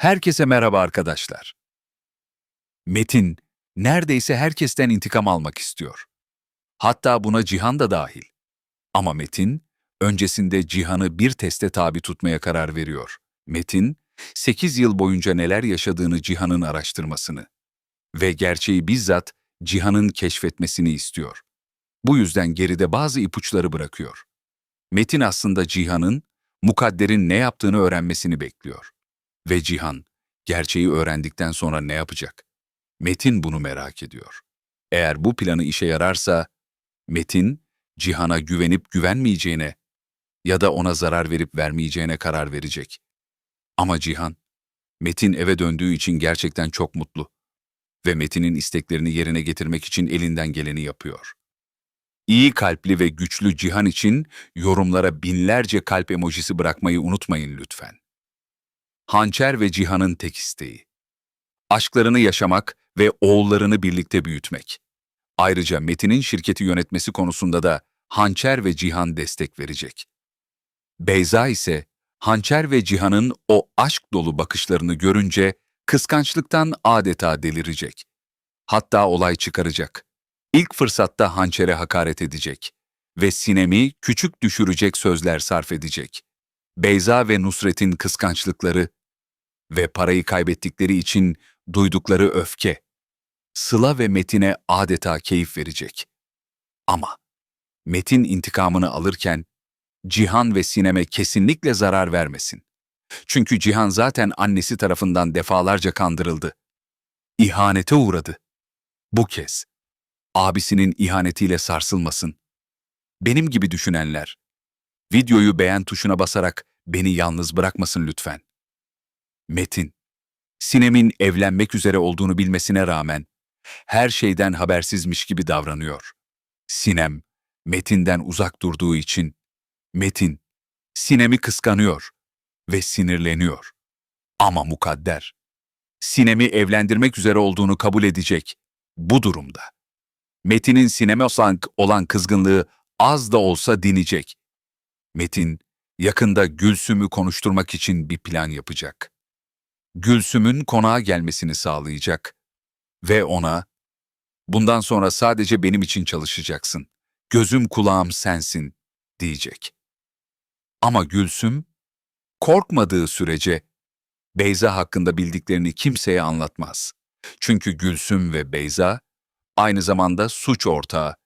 Herkese merhaba arkadaşlar. Metin neredeyse herkesten intikam almak istiyor. Hatta buna Cihan da dahil. Ama Metin öncesinde Cihan'ı bir teste tabi tutmaya karar veriyor. Metin 8 yıl boyunca neler yaşadığını Cihan'ın araştırmasını ve gerçeği bizzat Cihan'ın keşfetmesini istiyor. Bu yüzden geride bazı ipuçları bırakıyor. Metin aslında Cihan'ın, Mukadder'in ne yaptığını öğrenmesini bekliyor. Ve Cihan, gerçeği öğrendikten sonra ne yapacak? Metin bunu merak ediyor. Eğer bu planı işe yararsa, Metin, Cihan'a güvenip güvenmeyeceğine ya da ona zarar verip vermeyeceğine karar verecek. Ama Cihan, Metin eve döndüğü için gerçekten çok mutlu ve Metin'in isteklerini yerine getirmek için elinden geleni yapıyor. İyi kalpli ve güçlü Cihan için yorumlara binlerce kalp emojisi bırakmayı unutmayın lütfen. Hançer ve Cihan'ın tek isteği. Aşklarını yaşamak ve oğullarını birlikte büyütmek. Ayrıca Metin'in şirketi yönetmesi konusunda da Hançer ve Cihan destek verecek. Beyza ise Hançer ve Cihan'ın o aşk dolu bakışlarını görünce kıskançlıktan adeta delirecek. Hatta olay çıkaracak. İlk fırsatta Hançer'e hakaret edecek ve Sinem'i küçük düşürecek sözler sarf edecek. Beyza ve Nusret'in kıskançlıkları ve parayı kaybettikleri için duydukları öfke, Sıla ve Metin'e adeta keyif verecek. Ama Metin intikamını alırken Cihan ve Sinem'e kesinlikle zarar vermesin. Çünkü Cihan zaten annesi tarafından defalarca kandırıldı. İhanete uğradı. Bu kez abisinin ihanetiyle sarsılmasın. Benim gibi düşünenler, videoyu beğen tuşuna basarak beni yalnız bırakmasın lütfen. Metin, Sinem'in evlenmek üzere olduğunu bilmesine rağmen her şeyden habersizmiş gibi davranıyor. Sinem, Metin'den uzak durduğu için Metin, Sinem'i kıskanıyor ve sinirleniyor. Ama mukadder, Sinem'i evlendirmek üzere olduğunu kabul edecek bu durumda. Metin'in Sinem'e olan- kızgınlığı az da olsa dinecek. Metin, yakında Gülsüm'ü konuşturmak için bir plan yapacak. Gülsüm'ün konağa gelmesini sağlayacak ve ona "Bundan sonra sadece benim için çalışacaksın. Gözüm kulağım sensin." diyecek. Ama Gülsüm korkmadığı sürece Beyza hakkında bildiklerini kimseye anlatmaz. Çünkü Gülsüm ve Beyza aynı zamanda suç ortağı